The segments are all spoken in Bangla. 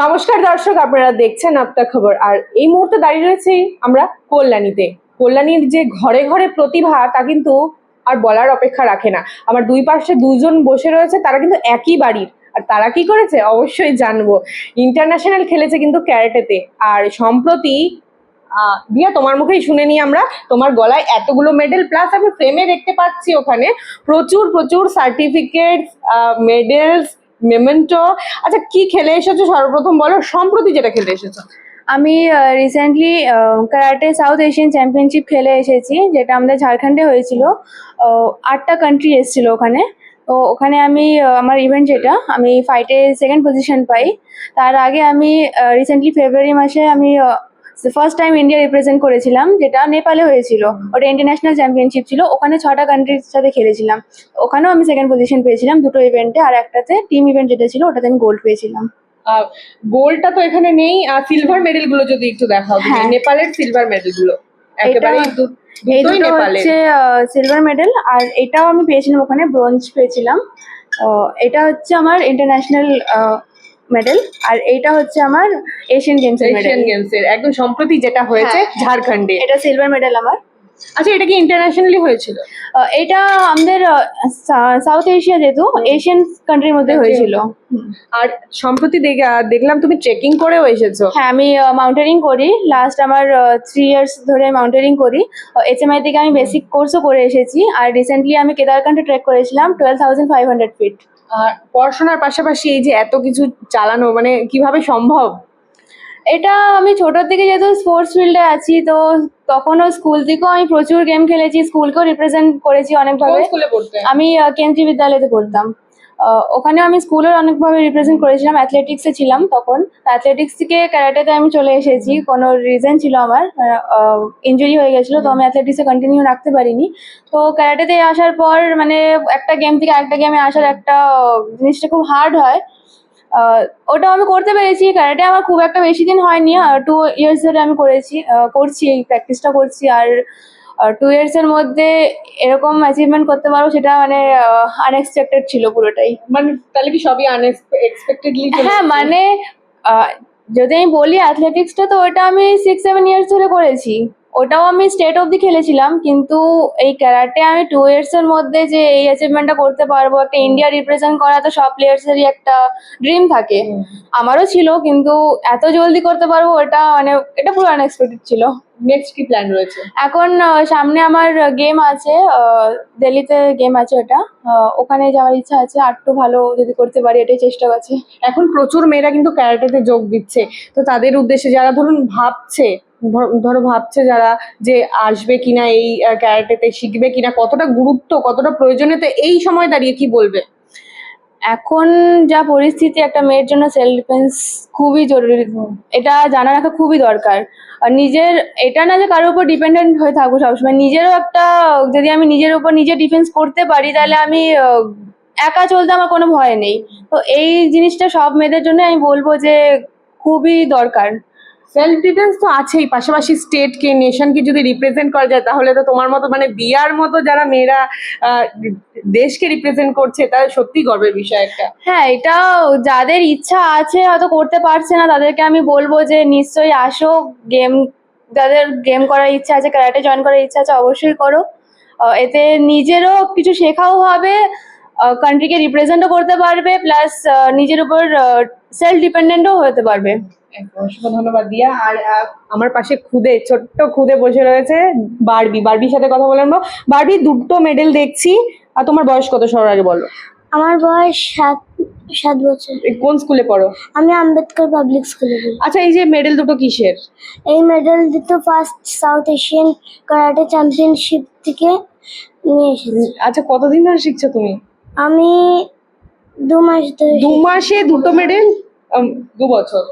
নমস্কার দর্শক, আপনারা দেখছেন আপনার খবর। আর এই মুহূর্তে দাঁড়িয়ে রয়েছি আমরা কল্যাণীতে। কল্যাণীর যে ঘরে ঘরে প্রতিভা, তা কিন্তু আর বলার অপেক্ষা রাখে না। আমার দুই পাশে দুজন বসে রয়েছে, তারা কিন্তু একই বাড়ির। আর তারা কি করেছে? অবশ্যই জানব। ইন্টারন্যাশনাল খেলেছে কিন্তু ক্যারেটেতে। আর সম্প্রতি দিয়া তোমার মুখেই শুনে নিই আমরা, তোমার গলায় এতগুলো মেডেল, প্লাস আমি ফ্রেমে দেখতে পাচ্ছি ওখানে প্রচুর প্রচুর সার্টিফিকেট মেডেলস মেমেন্টো আচ্ছা কি খেলে এসেছ সর্বপ্রথম বলো? সম্প্রতি যেটা খেলে এসেছ। আমি recently karate south Asian championship খেলে এসেছি, যেটা আমাদের ঝাড়খণ্ডে হয়েছিল। আটটা কান্ট্রি এসেছিল ওখানে। তো ওখানে আমি আমার ইভেন্ট যেটা, আমি ফাইটে সেকেন্ড পজিশন পাই। তার আগে আমি রিসেন্টলি ফেব্রুয়ারি মাসে আমি ফার্স্ট টাইম ইন্ডিয়া রিপ্রেজেন্ট করেছিলাম যেটা নেপালে হয়েছিল। ওটা ইন্টারন্যাশনাল চ্যাম্পিয়নশিপ ছিল। ওখানে ছটা কান্ট্রির সাথে খেলেছিলাম। ওখানেও আমি সেকেন্ড পজিশন পেয়েছিলাম দুটো ইভেন্টে আর একটাতে টিম ইভেন্ট যেটা ছিল ওটাতে আমি গোল্ড পেয়েছিলাম। গোল্ডটা তো এখানে নেই। আর সিলভার মেডেলগুলো যদি একটু দেখাও হ্যাঁ। নেপালের সিলভার মেডেলগুলো। একেবারে এই দুটো হচ্ছে সিলভার মেডেল আর এটাও আমি পেয়েছিলাম ওখানে ব্রোঞ্জ পেয়েছিলাম। এটা হচ্ছে আমার ইন্টারন্যাশনাল মেডেল আর এইটা হচ্ছে আমার এশিয়ান মেডেল এশিয়ান গেমস এর একদম সম্প্রতি যেটা হয়েছে হ্যাঁ। ঝাড়খণ্ডে। এটা সিলভার মেডেল আমার। আচ্ছা এটা কি ইন্টারন্যাশনালি হয়েছিল? এটা আমাদের সাউথ এশিয়া যেহেতু এশিয়ান কান্ট্রির মধ্যে হয়েছিল। আর সম্প্রতি দেখলাম তুমি ট্রেকিং করেও এসেছ। হ্যাঁ আমি মাউন্টেনিং করি। লাস্ট আমার থ্রি ইয়ার্স ধরে মাউন্টেনিং করি। এইচএমআই থেকে আমি বেসিক কোর্সও করে এসেছি। আর রিসেন্টলি আমি কেদারকান্ডে ট্রেক করেছিলাম twelve thousand five hundred feet আর পড়াশোনার পাশাপাশি এই যে এত কিছু চালানো মানে কীভাবে সম্ভব? এটা আমি ছোটোর থেকে যেহেতু স্পোর্টস ফিল্ডে আছি তো তখনও স্কুল থেকেও আমি প্রচুর গেম খেলেছি স্কুলকেও রিপ্রেজেন্ট করেছি অনেকভাবে। আমি কেন্দ্রীয় বিদ্যালয়তে পড়তাম। ওখানে আমি স্কুলের অনেকভাবে রিপ্রেজেন্ট করেছিলাম অ্যাথলেটিক্সে ছিলাম তখন। অ্যাথলেটিক্স থেকে ক্যারাটেতে আমি চলে এসেছি কোনো রিজন ছিল আমার ইঞ্জুরি হয়ে গেছিল তো আমি অ্যাথলেটিক্সে কন্টিনিউ রাখতে পারিনি। তো ক্যারাটেতে আসার পর মানে একটা গেম থেকে আরেকটা গেমে আসার একটা জিনিসটা খুব হার্ড হয়। ওটা আমি করতে পেরেছি। ক্যারাটে আমার খুব একটা বেশি দিন হয়নি। টু ইয়ার্স ধরে আমি করেছি করছি এই প্র্যাকটিসটা করছি। আর টু ইয়ার্স এর মধ্যে এরকম অ্যাচিভমেন্ট করতে পারব সেটা মানে আনএক্সপেক্টেড ছিল পুরোটাই। মানে তাহলে কি সবই আনএক্সপেক্টেডলি হ্যাঁ মানে যদি আমি বলি অ্যাথলেটিক্সটা তো ওটা আমি সিক্স সেভেন ইয়ার্স ধরে করেছি। ওটাও আমি স্টেট অবধি খেলেছিলাম কিন্তু এই ক্যারাটে আমি টু ইয়ার্স এর মধ্যে যে এই অ্যাচিভমেন্টটা করতে পারব একটা ইন্ডিয়া রিপ্রেজেন্ট করা তো সব প্লেয়ার্সেরই একটা ড্রিম থাকে। আমারও ছিল কিন্তু এত জলদি করতে পারব ওটা মানে এটা পুরো আনএক্সপেক্টেড ছিল। নেক্সট কি প্ল্যান রয়েছে? এখন সামনে আমার গেম আছে দিল্লিতে গেম আছে ওটা। ওখানে যাওয়ার ইচ্ছা আছে আর একটু ভালো যদি করতে পারি এটাই চেষ্টা আছে এখন প্রচুর মেয়েরা কিন্তু ক্যারাটেতে যোগ দিচ্ছে। তো তাদের উদ্দেশ্যে যারা ধরুন ভাবছে ধর- ভাবছে যারা যে আসবে কিনা এই ক্যারাটেতে, শিখবে কিনা, কতটা গুরুত্ব, কতটা প্রয়োজনীয়তা, এই সময় দাঁড়িয়ে কি বলবে? এখন যা পরিস্থিতি, একটা মেয়ের জন্য সেলফ ডিফেন্স খুবই জরুরি। এটা জানা রাখা খুবই দরকার। আর নিজের, এটা না যে কারোর উপর ডিপেন্ডেন্ট হয়ে থাকব সবসময়। নিজেরও একটা, যদি আমি নিজের উপর নিজে ডিফেন্স করতে পারি, তাহলে আমি একা চলতে আমার কোনো ভয় নেই। তো এই জিনিসটা সব মেয়েদের জন্য আমি বলব যে খুবই দরকার। সেলফ ডিফেন্স তো আছেই, পাশাপাশি স্টেটকে নেশনকে যদি রিপ্রেজেন্ট করা যায়, তাহলে তো তোমার মতো মানে দিয়ার মতো যারা মেয়েরা দেশকে রিপ্রেজেন্ট করছে তা সত্যি গর্বের বিষয় একটা। হ্যাঁ এটা যাদের ইচ্ছা আছে হয়তো করতে পারছে না, তাদেরকে আমি বলব যে নিশ্চয়ই আসো গেম যাদের গেম করার ইচ্ছা আছে ক্যারাটে জয়েন করার ইচ্ছা আছে, অবশ্যই করো। এতে নিজেরও কিছু শেখাও হবে কান্ট্রিকে রিপ্রেজেন্টও করতে পারবে প্লাস নিজের উপর সেলফ ডিপেন্ডেন্টও হতে পারবে। অসংখ্য ধন্যবাদ দিয়া। আর আমার পাশে খুদে ছোট্ট খুদে বসে রয়েছে বারবি। বারবির সাথে কথা বলে নেব। বারবি দুটো মেডেল দেখছি। আর তোমার বয়স কত সবার আগে বলো? আমার বয়স সাত সাত বছর। কোন স্কুলে পড়ো? আমি আম্বেদকর পাবলিক স্কুলে পড়ি। আচ্ছা এই যে মেডেল দুটো কিসের? এই মেডেল দুটো first south Asian karate championship থেকে নিয়ে এসেছি। আচ্ছা কতদিন ধরে শিখছো তুমি? আমি দু মাস ধরে। দু মাসে দুটো মেডেল দু বছর।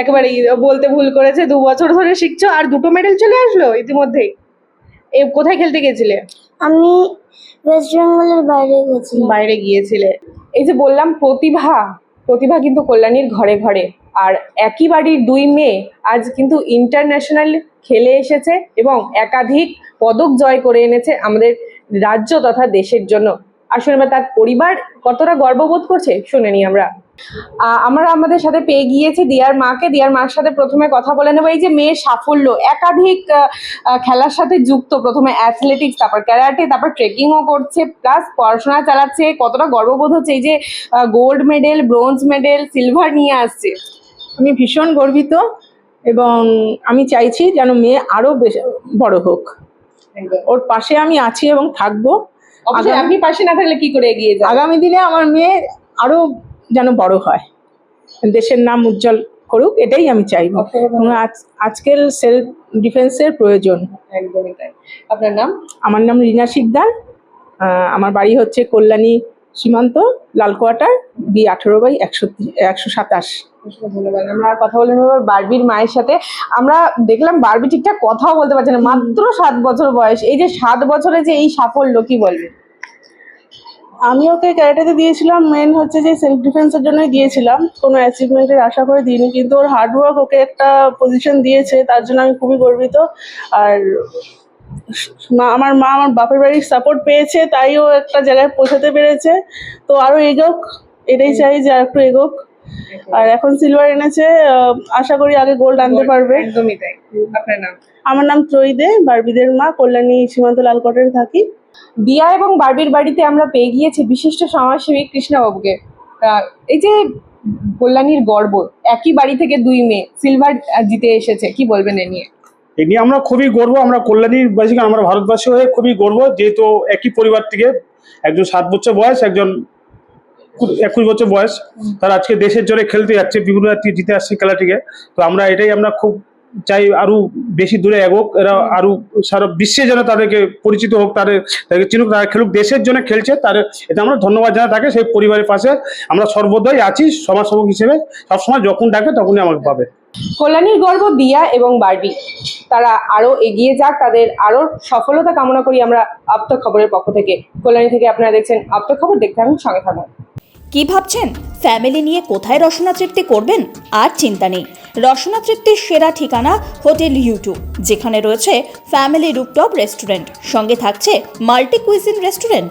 একেবারে বলতে ভুল করেছে দু বছর ধরে শিখছো আর দুটো মেডেল চলে আসলো ইতিমধ্যেই? এ কোথায় খেলতে গেছিলে? আমি ওয়েস্ট বেঙ্গলের বাইরে গেছিলাম। বাইরে গিয়েছিলে। এই যে বললাম প্রতিভা প্রতিভা কিন্তু কল্যাণীর ঘরে ঘরে। আর একই বাড়ির দুই মেয়ে আজ কিন্তু ইন্টারন্যাশনাল খেলে এসেছে এবং একাধিক পদক জয় করে এনেছে আমাদের রাজ্য তথা দেশের জন্য। আসলে এবার তার পরিবার কতটা গর্ববোধ করছে শুনে নি আমরা। আমরা আমাদের সাথে পেয়ে গিয়েছি দিয়ার মাকে। দিয়ার মার সাথে প্রথমে কথা বলে নেব। এই যে মেয়ের সাফল্য একাধিক খেলার সাথে যুক্ত প্রথমে অ্যাথলেটিক্স তারপর ক্যারাটে তারপর ট্রেকিংও করছে প্লাস পড়াশোনা চালাচ্ছে। কতটা গর্ববোধ হচ্ছে এই যে gold medal bronze medal silver নিয়ে আসছে। আমি ভীষণ গর্বিত এবং আমি চাইছি যেন মেয়ে আরও বেশ- বড় হোক। ওর পাশে আমি আছি এবং থাকব। আপনি পাশে না থাকলে কি করে এগিয়ে যাবে আগামী দিনে আমার মেয়ে আরও যেন বড় হয়। দেশের নাম উজ্জ্বল করুক এটাই আমি চাইব। আজ- আজকের সেলফ ডিফেন্সের প্রয়োজন। একদমই তাই। আপনার নাম? আমার নাম রিনা শিকদার। আমার বাড়ি হচ্ছে কল্যাণী সীমান্ত লাল কোয়ার্টার বি আঠেরো বাই একশো একশো সাতাশ। ধন্যবাদ। আমরা কথা বলে নেব বারবির মায়ের সাথে। আমরা দেখলাম বারবি ঠিকঠাক কথাও বলতে পারছে না। মাত্র সাত বছর বয়স। এই যে সাত বছরে যে এই সাফল্য কি বলবে? আমি ওকে ক্যারাটেতে দিয়েছিলাম। মেন হচ্ছে যে সেলফ ডিফেন্সের জন্যই দিয়েছিলাম। কোনো অ্যাচিভমেন্টের আশা করে দিইনি কিন্তু ওর হার্ডওয়ার্ক ওকে একটা পজিশন দিয়েছে। তার জন্য আমি খুবই গর্বিত। আর মা আমার মা আমার বাপের বাড়ির সাপোর্ট পেয়েছে তাই ও একটা জায়গায় পৌঁছাতে পেরেছে। তো আরও এগোক এটাই চাই যে আর একটু এগোক। আর এখন সিলভার এনেছে আহ, আশা করি আগে গোল্ড আনতে পারবে। একদমই তাই। আপনার নাম? আমার নাম ত্রয়ীদে বারবিদের মা কল্যাণী সীমান্ত লালকোটের থাকি। দিয়া এবং বারবির বাড়িতে আমরা পেয়ে গিয়েছি বিশিষ্ট সমাজসেবী কৃষ্ণাবাবুকে। আহ, এই যে কল্যাণীর গর্ব একই বাড়ি থেকে দুই মেয়ে সিলভার জিতে এসেছে কি বলবেন এ নিয়ে? এই নিয়ে আমরা খুবই গর্ব, আমরা কল্যাণীর বাসীকে আমরা ভারতবাসী হয়ে খুবই গর্ব যেহেতু একই পরিবার থেকে একজন সাত বছর বয়স, একজন একুশ বছর বয়স। তারা আজকে দেশের জন্য খেলতে যাচ্ছে, বিভিন্ন জিতে আসছে খেলাটিকে। তো আমরা এটাই আমরা খুব চাই আরও বেশি দূরে এগোক, এরা আরও সারা বিশ্বে যেন তাদেরকে পরিচিত হোক, তাদের, তাদেরকে চিনুক, তারা খেলুক, দেশের জন্য খেলছে তাদের এটা আমরা ধন্যবাদ জানা থাকে, সেই পরিবারের পাশে আমরা সর্বদাই আছি, সমাজসেবক হিসেবে। সবসময় যখন ডাকবে তখনই আমাকে পাবে। কল্যাণীর গর্ব দিয়া এবং বারবি। তারা আরও এগিয়ে যাক, তাদের আরও সফলতা কামনা করি আমরা আপ্ত খবরের পক্ষ থেকে। কল্যাণী থেকে আপনারা দেখছেন আপ্ত খবর, দেখতে থাকুন, সঙ্গে থাকুন। কি ভাবছেন? ফ্যামিলি নিয়ে কোথায় রসনা তৃপ্তি করবেন? আর চিন্তা নেই। রসনা তৃপ্তির সেরা ঠিকানা হোটেল ইউটিউব, যেখানে রয়েছে ফ্যামিলি রুপটপ রেস্টুরেন্ট। সঙ্গে থাকছে multi cuisine restaurant.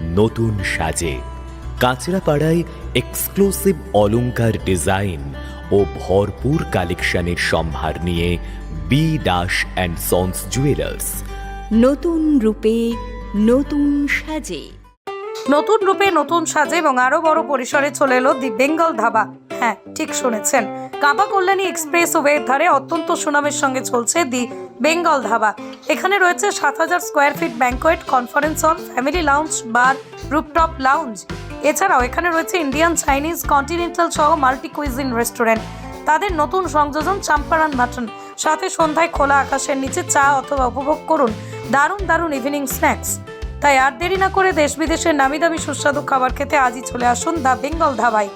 নতুন সাজে। কাঁচরাপাড়ায় এক্সক্লুসিভ অলংকার ডিজাইন ও ভরপুর কালেকশনের সম্ভার নিয়ে B Das and sons jewellers নতুন রূপে নতুন সাজে। নতুন রূপে নতুন সাজে এবং আরও বড় পরিসরে চলে এলো দি বেঙ্গল ধাবা। হ্যাঁ ঠিক শুনেছেন। কাবা কল্যাণী এক্সপ্রেস ওয়ের ধারে অত্যন্ত সুনামের সঙ্গে চলছে দি বেঙ্গল ধাবা। এখানে রয়েছে সাত হাজার square feet banquet, conference hall, family lounge, bar, rooftop lounge. এছাড়াও এখানে রয়েছে ইন্ডিয়ান চাইনিজ কন্টিনেন্টাল সহ মাল্টি কুইজিন রেস্টুরেন্ট। তাদের নতুন সংযোজন চাম্পারান মাটন। সাথে সন্ধ্যায় খোলা আকাশের নিচে চা অথবা উপভোগ করুন দারুণ দারুণ ইভিনিং স্ন্যাক্স তাই আর দেরি না করে দেশ বিদেশের নামি দামি সুস্বাদু খাবার খেতে আজই চলে আসুন দ্য বেঙ্গল ধাবায়।